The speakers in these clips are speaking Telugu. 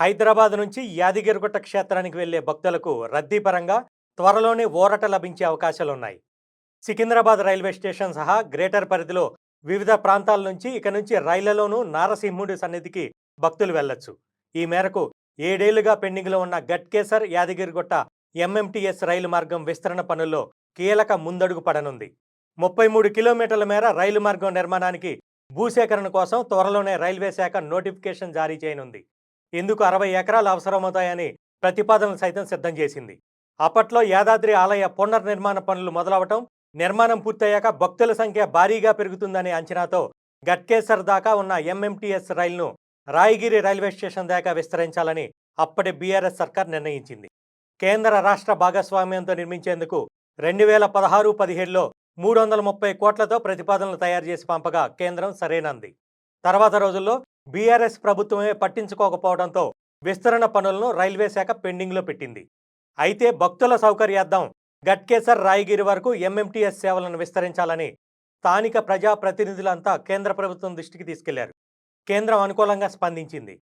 హైదరాబాద్ నుంచి యాదగిరిగుట్ట క్షేత్రానికి వెళ్ళే భక్తులకు రద్దీ పరంగా త్వరలోనే ఊరట లభించే అవకాశాలున్నాయి. సికింద్రాబాద్ రైల్వే స్టేషన్ సహా గ్రేటర్ పరిధిలో వివిధ ప్రాంతాల నుంచి ఇక నుంచి రైళ్ళలోనూ నారసింహుడి సన్నిధికి భక్తులు వెళ్ళొచ్చు ఈ మేరకు ఏడేళ్ళుగా పెండింగ్లో ఉన్న గట్కేసర్ యాదగిరిగుట్ట ఎంఎంటీఎస్ రైలు మార్గం విస్తరణ పనుల్లో కీలక ముందడుగు పడనుంది. ముప్పై మూడు కిలోమీటర్ల మేర రైలు మార్గం నిర్మాణానికి భూసేకరణ కోసం త్వరలోనే రైల్వే శాఖ నోటిఫికేషన్ జారీ చేయనుంది. ఇందుకు అరవై ఎకరాలు అవసరమవుతాయని ప్రతిపాదనలు సైతం సిద్ధం చేసింది. అప్పట్లో యాదాద్రి ఆలయ పునర్నిర్మాణ పనులు మొదలవటం నిర్మాణం పూర్తయ్యాక భక్తుల సంఖ్య భారీగా పెరుగుతుందనే అంచనాతో గట్కేసర్ దాకా ఉన్న ఎంఎంటీఎస్ రైలును రాయగిరి రైల్వే స్టేషన్ దాకా విస్తరించాలని అప్పటి బీఆర్ఎస్ సర్కార్ నిర్ణయించింది. కేంద్ర రాష్ట్ర భాగస్వామ్యంతో నిర్మించేందుకు రెండు వేల పదహారు పదిహేడులో మూడు వందల ముప్పై కోట్లతో ప్రతిపాదనలు తయారు చేసి పంపగా కేంద్రం సరేనంది. తర్వాత రోజుల్లో బీఆర్ఎస్ ప్రభుత్వమే పట్టించుకోకపోవడంతో విస్తరణ పనులను రైల్వే శాఖ పెండింగ్లో పెట్టింది. అయితే భక్తుల సౌకర్యార్థం గట్కేసర్ రాయగిరి వరకు ఎంఎంటీఎస్ సేవలను విస్తరించాలని స్థానిక ప్రజాప్రతినిధులంతా కేంద్ర ప్రభుత్వం దృష్టికి తీసుకెళ్ళారు. కేంద్రం అనుకూలంగా స్పందించింది.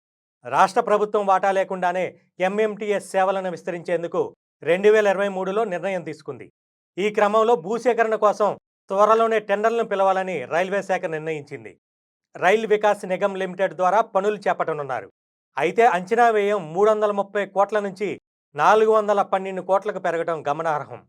రాష్ట్ర ప్రభుత్వం వాటా లేకుండానే ఎంఎంటీఎస్ సేవలను విస్తరించేందుకు రెండు వేల ఇరవై మూడులో నిర్ణయం తీసుకుంది. ఈ క్రమంలో భూసేకరణ కోసం త్వరలోనే టెండర్లను పిలవాలని రైల్వే శాఖ నిర్ణయించింది. రైల్ వికాస్ నిగమ్ లిమిటెడ్ ద్వారా పనులు చేపట్టనున్నారు. అయితే అంచనా వ్యయం మూడు వందల ముప్పై కోట్ల నుంచి నాలుగు వందల పన్నెండు కోట్లకు పెరగడం గమనార్హం.